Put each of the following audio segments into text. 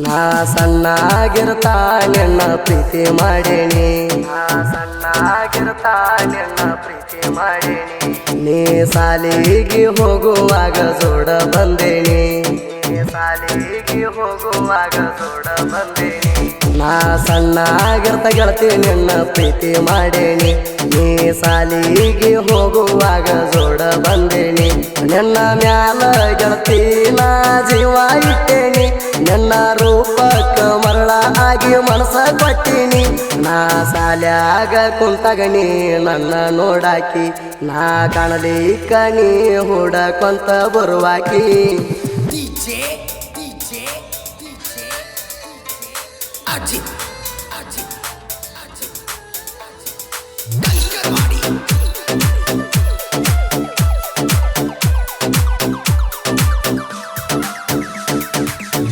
ನಾ ಸಣ್ಣಾಗಿರ್ತಾ ನಿನ್ನ ಪ್ರೀತಿ ಮಾಡೇನಿ. ನಾ ಸಣ್ಣಾಗಿರ್ತಾ ನಿನ್ನ ಪ್ರೀತಿ ಮಾಡೇನಿ. ನೀ ಸಾಲಿಗೆ ಹೋಗುವಾಗ ಜೋಡ ಬಂದೇನಿ. ಸಾಲಿಗೆ ಹೋಗುವಾಗ ಜೋಡ ಬಂದೇನಿ. ನಾ ಸಣ್ಣಾಗಿರ್ತ ಗೆಳತಿ ನಿನ್ನ ಪ್ರೀತಿ ಮಾಡೇನಿ. ನೀ ಸಾಲಿಗೆ ಹೋಗುವಾಗ ಜೋಡ ಬಂದೇನಿ. ನಿನ್ನ ಮ್ಯಾಲ ಗೆಳತಿ ನಾ ಜೀವ ನಾ ಸಾಲ್ಯಾಗ ಕುಂತಾಗ ನೀ ನನ್ನ ನೋಡಾಕಿ ನಾ ಕಾಣಲಿಕ್ಕ ನೀ ಹುಡಕೊಂತ ಬರುವಾಕಿ. ಅಜಿತ್.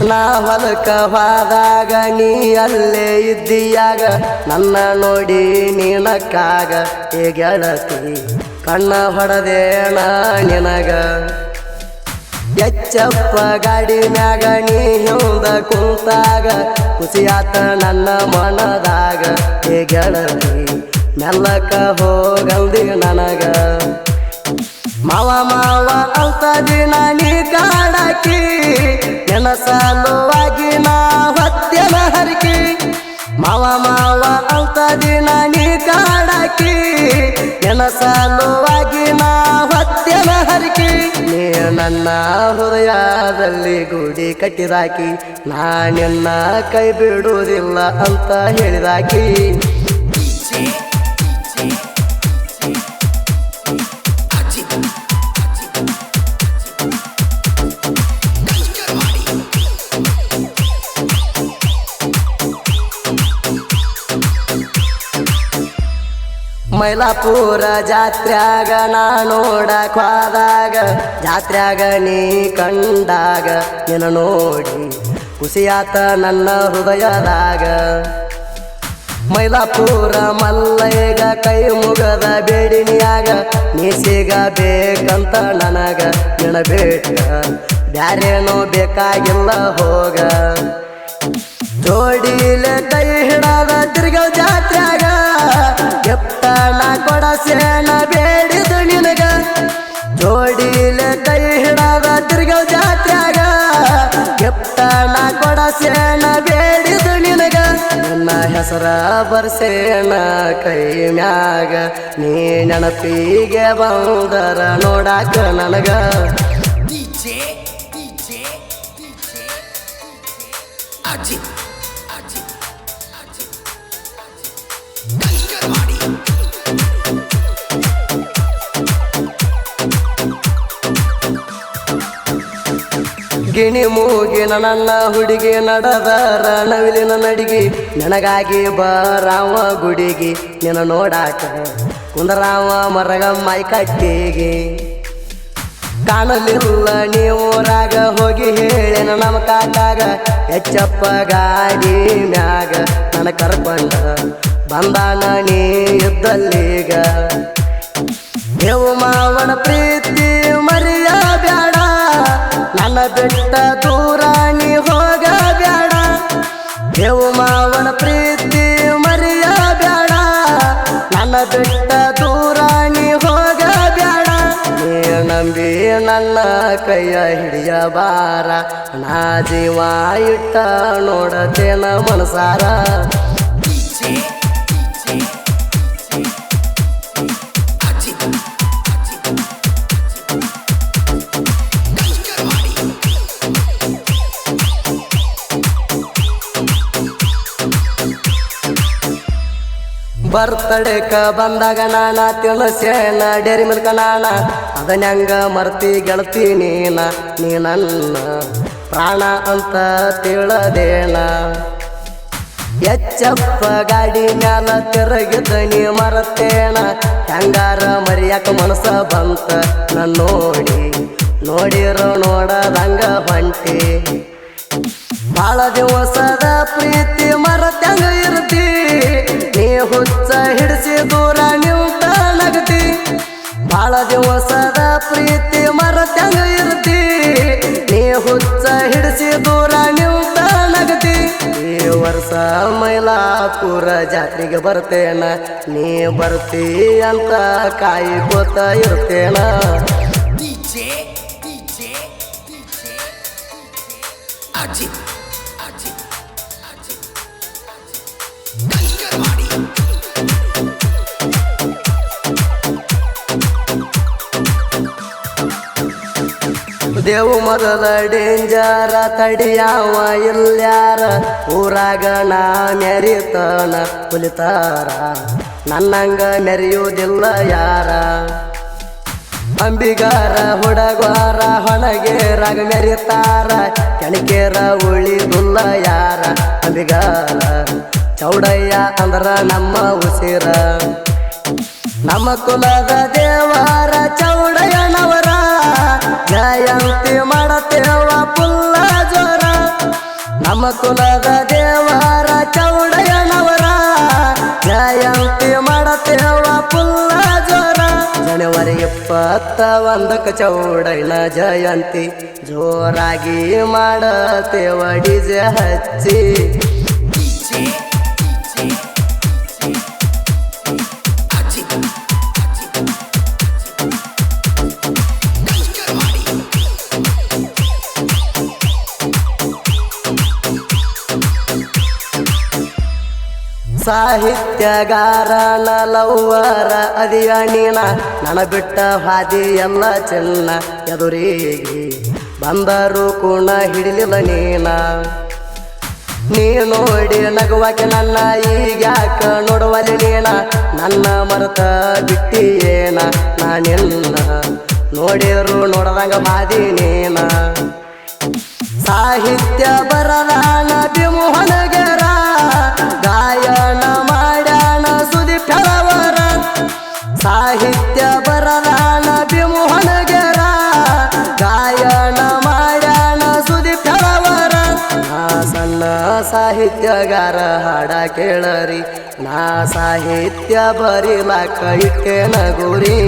ನಾ ಹೊಲಕ್ಕ ಹೋದಾಗ ನೀ ಅಲ್ಲೇ ಇದ್ದೀಯಾಗ? ನನ್ನ ನೋಡಿ ನೀನಕ್ಕಾಗ ಹೇಗೆಳತಿ ಗೆಳತಿ? ಕಣ್ಣ ಹೊಡೆದೇಣ ನಿನಗ? ಎಚ್ಚಪ್ಪ ಗಾಡಿ ಮ್ಯಾಗ ನೀ ಹಿಂದ ಕುಂತಾಗ ಖುಷಿಯಾತ ನನ್ನ ಮನದಾಗ ಹೇಗೆಳತಿ ಗೆಳತಿ? ಮೆಲ್ಲಕ ಹೋಗಲ್ದಿ ನನಗ? ಮಾವ ಮಾವ ಅಂತ ದಿನ ನೀ ಕಾಡಾಕಿ ನನ್ನ ಸಲುವಾಗಿ ನಾ ಹೊತ್ತೆನ ಹರಿಕೆ. ಮಾವ ಮಾವ ಅಂತ ದಿನ ನೀ ಕಾಡಕಿ. ನನ್ನ ಸಲುವಾಗಿ ನಾ ಹೊತ್ತೆನ ಹರಿಕೆ. ನೀ ನನ್ನ ಹೃದಯದಲ್ಲಿ ಗುಡಿ ಕಟ್ಟಿದಾಕಿ. ನಾ ನಿನ್ನ ಕೈ ಬಿಡುವುದಿಲ್ಲ ಅಂತ ಹೇಳಿದಾಕಿ. ಮೈಲಾಪುರ ಜಾತ್ರ್ಯಾಗ ನಾ ನೋಡಕ್ ಹೋದಾಗ, ಜಾತ್ರ್ಯಾಗ ನೀ ಕಂಡಾಗ, ನಿನ್ನ ನೋಡಿ ಖುಷಿಯಾತ ನನ್ನ ಹೃದಯದಾಗ. ಮೈಲಾಪುರ ಮಲ್ಲೈಗ ಕೈ ಮುಗದ ಬೇಡಿನಿಯಾಗ, ನೀ ಸಿಗಬೇಕಂತ ನನಗ ನಿನ್ನ ಬೇಡ ಬ್ಯಾರೇನೋ ಬೇಕಾಗಿಲ್ಲ ಹೋಗ. ಜೋಡಿಲೆ ಕೈ ಹಿಡದ ಸೇನ ಬೇಡಿದು ನಿನಗ. ಜೋಡಿಲ ಕೈ ಹಿಡದ ತಿರ್ಗ ಜಾತ್ಯಾಗ. ಕೆಪ್ತನ ಕೊಡ ಸೇನ ಬೇಡಿದು ನಿನಗ. ನನ್ನ ಹೆಸರ ಬರ್ಸೇನ ಕೈ ಮ್ಯಾಗ. ನೀ ನೆನಪಿಗೆ ಬಂದರ ನೋಡಾಕ ನನಗ. ಗಿಣಿ ಮೂಗಿನ ನನ್ನ ಹುಡುಗಿ ನಡೆದ ರಣವಿಲಿನ ನಡಿಗಿ. ನನಗಾಗಿ ಬರಾವ ಗುಡಿಗಿ, ನಿನ್ನ ನೋಡಾಕ ಕುಂದರಾವ ಮರಗ ಮೈ ಕಟ್ಟಿಗೆ ಕಾಣಲಿಲ್ಲ ನೀವೂರಾಗ ಹೋಗಿ ಹೇಳಿ ನಮ್ಮ ಕಾಕಾಗ ಹೆಚ್ಚಪ್ಪ ಗಾಡಿ ಮ್ಯಾಗ ನನ್ನ ಕರ್ಕೊಂಡ ಬಂದಾನ ನೀ ಇದ್ದಲ್ಲೀಗ. ನೀವು ಮಾವನ ಪ್ರೀತಿ ಬಿಟ್ಟ ದೂರ ನೀ ಹೋಗ ಬ್ಯಾಡ ಮಾವನ ಪ್ರೀತಿ ಮರೆಯಬೇಡ. ನನ್ನ ಬೆಟ್ಟ ನೀ ಹೋಗ ಬ್ಯಾಡ ನೀ ನಂಬಿ ನನ್ನ ಕೈಯ ಹಿಡಿಯಬಾರ. ನಾ ಜೀವ ಇಟ್ಟ ನೋಡತೇನ ಮನಸಾರ. ಬರ್ತಡೇಕ ಬಂದಾಗ ನಾನ ತಿಳಸೇನ ಡೇರಿ ಮಿಲ್ಕ ನಾನ. ಅದನ್ಯಂಗ ಮರ್ತಿ ಗೆಳತಿ ನೀನ ನೀ ನನ್ನ ಪ್ರಾಣ ಅಂತ ತಿಳದೇನ. ಎಚ್ಚಪ್ಪ ಗಾಡಿ ಮ್ಯಾಲ ತಿರುಗಿದ ನೀ ಮರತೇನ. ಹೆಂಗಾರ ಮರಿಯಾಕ ಮನಸ ಬಂತ ನನ್ನ ನೋಡಿ, ನೋಡಿರೋ ನೋಡದಂಗ ಬಂಟಿ. ಬಾಳ ದಿವಸದ ಪ್ರೀತಿ ಮರತ್ಯಂಗ ಇರ್ತಿ ನೀ ಹುಚ್ಚ ಹಿಡಿಸಿ ದೂರ ನಿಂತ ನಗತಿ ಬಾಳ ದಿವಸದ ಪ್ರೀತಿ ಮರತ್ಯಂಗ ಇರ್ತಿ ನೀ ಹುಚ್ಚ ಹಿಡಿಸಿ ದೂರ ನಿಂತ ನಗತಿ ದಿವಸ ಮೈಲಾಪುರ ಜಾತ್ರೆಗೆ ಬರ್ತೇನ ನೀ ಬರ್ತೀ ಅಂತ ಕಾಯ್ಕೋತ ಇರ್ತೇನ DJ, DJ, DJ, Ajit, Ajit, Devu ಮೊದಲ ಡೇಂಜರ, ತಡಿಯಾವ ಇಲ್ಯಾರ? ಊರಾಗ ನಾ ಮೆರಿತನ ಕುಲಿತಾರ. ನನ್ನಂಗ ಮೆರೆಯುವುದಿಲ್ಲ ಯಾರ? ಅಂಬಿಗಾರ ಹುಡಗಾರ ಹೊಣಗೇರಾಗ ಮೆರಿತಾರ ಕೆಣಕೇರ ಉಳಿದುಲ್ಲ ಯಾರ? ಅಂಬಿಗಾರ, ಚೌಡಯ್ಯ ಅಂದ್ರ ನಮ್ಮ ಉಸಿರ. ನಮ್ಮ ಕುಲದ ದೇವರ ಚೌಡಯ್ಯನವರ ಜಯಂತಿ ಮಾಡತೇವ ಪುಲ್ಲ ಜೋರ ನಮ್ಮ ಕುಲದ ದೇವರ ಚೌಡಯ್ಯನವರ. ಜಯಂತಿ ಮಾಡತೇವ ಪುಲ್ಲ ಜೋರ ಜನವರಿ ಇಪ್ಪತ್ತ ಒಂದಕ್ಕೆ ಚೌಡಯ್ಯನ ಜಯಂತಿ. ಜೋರಾಗಿ ಮಾಡತೇವ ಡಿಜೆ ಹಚ್ಚಿ. ಸಾಹಿತ್ಯಗಾರನ ಲವ್ವರ ಅದಿಯಣಿನ ನೀನ ಬಿಟ್ಟ ಹಾದಿ ಎಲ್ಲ ಚೆನ್ನ ಎದುರಿಗೆ ಬಂದರು ಕುಣ ಹಿಡಿಲಿಲ್ಲ ನೀನ. ನೀ ನೋಡಿ ನಗುವಾಕೆ ನನ್ನ ಈಗ್ಯಾಕ ನೋಡುವಲ್ಲಿ ನೀನ. ನನ್ನ ಮರೆತ ಬಿಟ್ಟಿ ಏನ ನಾನಿನ್ನ ನೋಡಿರು ನೋಡದಂಗ ಮಾದಿ ನೀನ. ಸಾಹಿತ್ಯ ಬರದಾನ ಬಿಮೋಹನಗರ साहित्य बरनान बिमोहन गेरा गायन माड्यान सुदीप नासन साहित्यगार हाडा केळरी. ना साहित्य बरी लाख इतके नगोरी